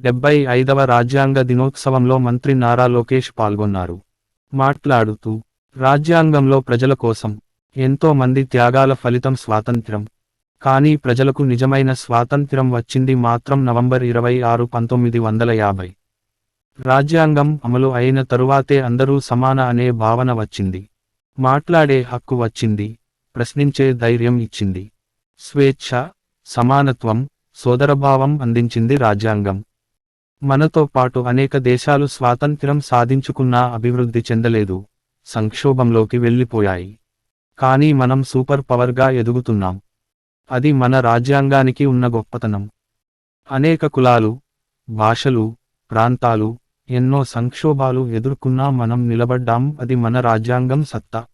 డెబ్బై ఐదవ రాజ్యాంగ దినోత్సవంలో మంత్రి నారా లోకేష్ పాల్గొన్నారు. మాట్లాడుతూ రాజ్యాంగంలో ప్రజల కోసం ఎంతో మంది త్యాగాల ఫలితం స్వాతంత్ర్యం. కానీ ప్రజలకు నిజమైన స్వాతంత్ర్యం వచ్చింది మాత్రం నవంబర్ ఇరవై ఆరు పంతొమ్మిది వందల యాభై. రాజ్యాంగం అమలు అయిన తరువాతే అందరూ సమాన అనే భావన వచ్చింది. మాట్లాడే హక్కు వచ్చింది ప్రశ్నించే ధైర్యం ఇచ్చింది. స్వేచ్ఛ సమానత్వం సోదరభావం అందించింది రాజ్యాంగం. మనతో పాటు అనేక దేశాలు స్వాతంత్ర్యం సాధించుకున్నా అభివృద్ధి చెందలేదు సంక్షోభంలోకి వెళ్ళిపోయాయి. కానీ మనం సూపర్ పవర్గా ఎదుగుతున్నాం. అది మన రాజ్యాంగానికి ఉన్న గొప్పతనం. అనేక కులాలు భాషలు ప్రాంతాలు ఎన్నో సంక్షోభాలు ఎదుర్కొన్నా మనం నిలబడ్డాం అది మన రాజ్యాంగం సత్తా.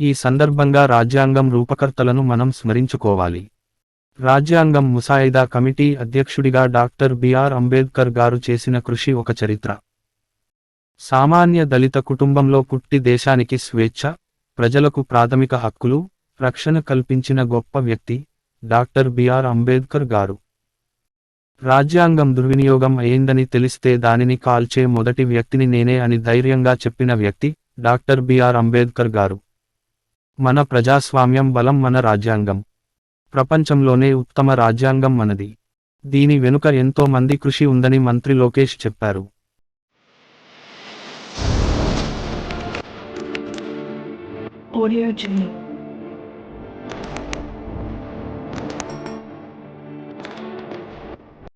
ఈ సందర్భంగా రాజ్యాంగం రూపకర్తలను మనం స్మరించుకోవాలి. రాజ్యాంగం ముసాయిదా కమిటీ అధ్యక్షుడిగా డాక్టర్ బిఆర్ అంబేద్కర్ గారు చేసిన కృషి ఒక చరిత్ర. సామాన్య దళిత కుటుంబంలో పుట్టి దేశానికి స్వేచ్ఛ ప్రజలకు ప్రాథమిక హక్కులు రక్షణ కల్పించిన గొప్ప వ్యక్తి డాక్టర్ బిఆర్ అంబేద్కర్ గారు. రాజ్యాంగం దుర్వినియోగం అయిందని తెలిస్తే దానిని కాల్చే మొదటి వ్యక్తిని నేనే అని ధైర్యంగా చెప్పిన వ్యక్తి డాక్టర్ బిఆర్ అంబేద్కర్ గారు. మన ప్రజాస్వామ్యం బలం మన రాజ్యాంగం. ప్రపంచంలోనే ఉత్తమ రాజ్యాంగం మనది దీని వెనుక ఎంతో మంది కృషి ఉందని మంత్రి లోకేష్ చెప్పారు Audio Journey.